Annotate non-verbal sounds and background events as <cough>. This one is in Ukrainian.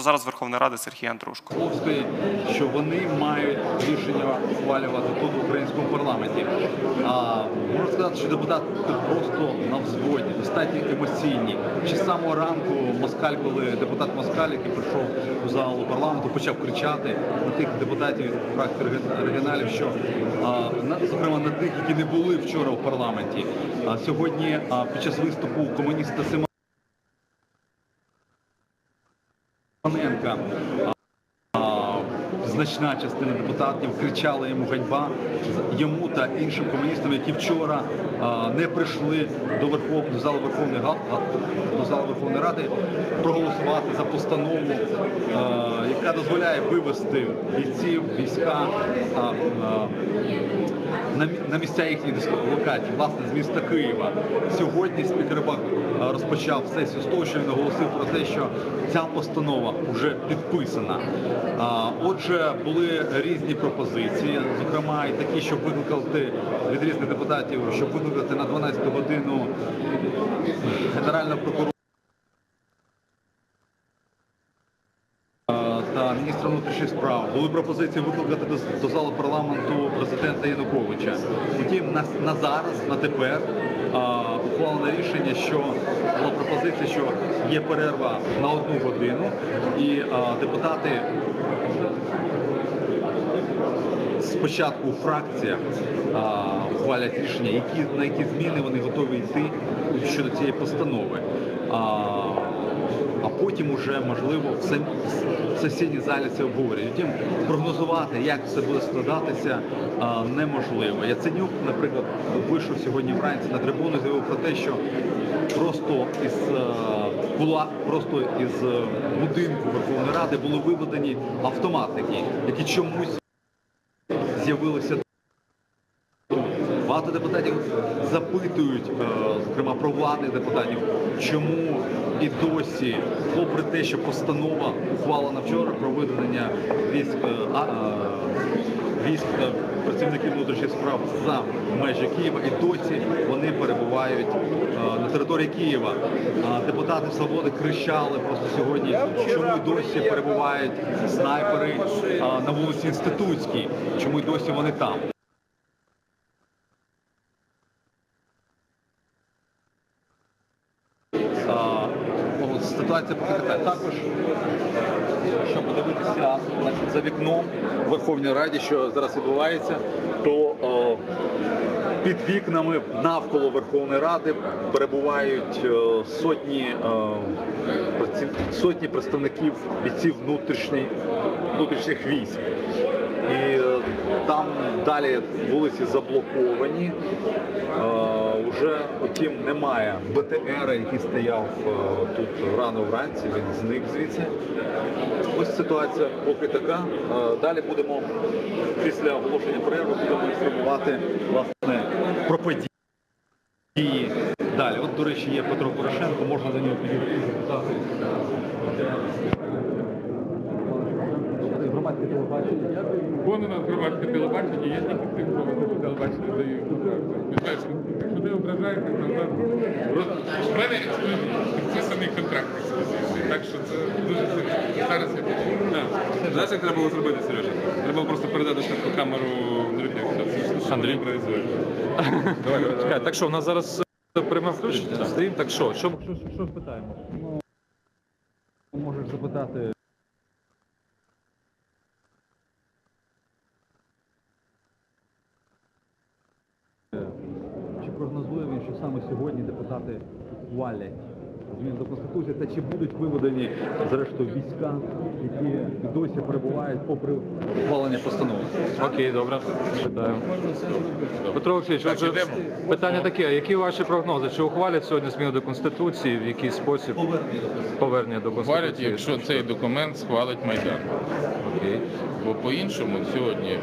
просто зараз Верховної Ради Сергій Андрушко. Словської, що вони мають рішення ухвалювати тут в українському парламенті. А можна сказати, що депутати просто на взводі, достатньо емоційні. Ще з самого ранку Москаль, коли депутат Москаль, який прийшов у залу парламенту, почав кричати на тих депутатів фракції регіоналів, що а, на- зокрема на тих, які не були вчора в парламенті. А сьогодні а, під час виступу комуніста Сима. Романенка, а, значна частина депутатів кричала йому ганьба йому та іншим комуністам, які вчора не прийшли до Верхов... залу Верховної до залу Верховної Ради проголосувати за постанову, яка дозволяє вивести бійців, війська на, місця їхньої дислокації, власне, з міста Києва. Сьогодні спікер Рибак розпочав сесію з того, що він наголосив про те, що ця постанова вже підписана. Отже, були різні пропозиції, зокрема і такі, щоб викликати від різних депутатів, щоб викликати на 12 годину генерального прокурора. Та міністра внутрішніх справ були пропозиції викликати до, до залу парламенту президента Януковича. Втім, на, на зараз, на тепер а, ухвалено рішення, що була пропозиція, що є перерва на одну годину, і а, депутати спочатку а, ухвалять рішення, які, на які зміни вони готові йти щодо цієї постанови. А, а потім уже можливо в в сесійній залі це обговорюють. Втім, прогнозувати, як це буде складатися, а, неможливо. Яценюк, наприклад, вийшов сьогодні вранці на трибуну, заявив про те, що просто із е, була просто із е, будинку Верховної Ради були виведені автоматики, які чомусь з'явилися Багато депутатів запитують, е, зокрема про депутатів, чому і досі, попри те, що постанова ухвалена вчора про видалення військ е, е, військ та працівників внутрішніх справ за межі Києва, і досі вони перебувають е, на території Києва. Депутати свободи кричали просто сьогодні, чому досі перебувають снайпери е, на вулиці Інститутській, чому досі вони там. А, ну, Ситуація поки така. Також, щоб подивитися значить, за вікном в Верховній Раді, що зараз відбувається, то о, під вікнами навколо Верховної Ради перебувають е, сотні, е, праці- сотні представників бійців внутрішніх, внутрішніх військ. І е, там далі вулиці заблоковані. Е, Уже, утім, немає БТР, який стояв е, тут рано вранці, він зник звідси. Ось ситуація поки така. Е, Далі будемо після оголошення перерви будемо інформувати власне про події. Далі, от, до речі, є Петро Порошенко, можна до нього підійти запитати. Громадське телебачення. Вон у нас громадське телебачення, я тільки тим, на телебачення даю. Якщо ти ображаєш, то в мене підписаний контракт ексклюзивний. Так що це дуже серйозно. Зараз я почну. Знаєш, як треба було зробити, Сережа? Треба було просто передати швидку камеру Андрій. <laughs> Андрій. Давай, чекай, так що, у нас зараз е, пряме включення? Стоїм, так що? Що, що, що, що питаємо? Можеш запитати. Чи прогнозує він, що саме сьогодні депутати ухвалять змін до Конституції та чи будуть виведені зрештою війська, які досі перебувають попри ухвалення постанови? Окей, добре. Питаю. Петро Олексійович, отже, питання таке, які ваші прогнози? Чи ухвалять сьогодні зміни до Конституції, в який спосіб повернення до Конституції? Хвалять, якщо цей документ схвалить Майдан. Окей. Бо по-іншому сьогодні е,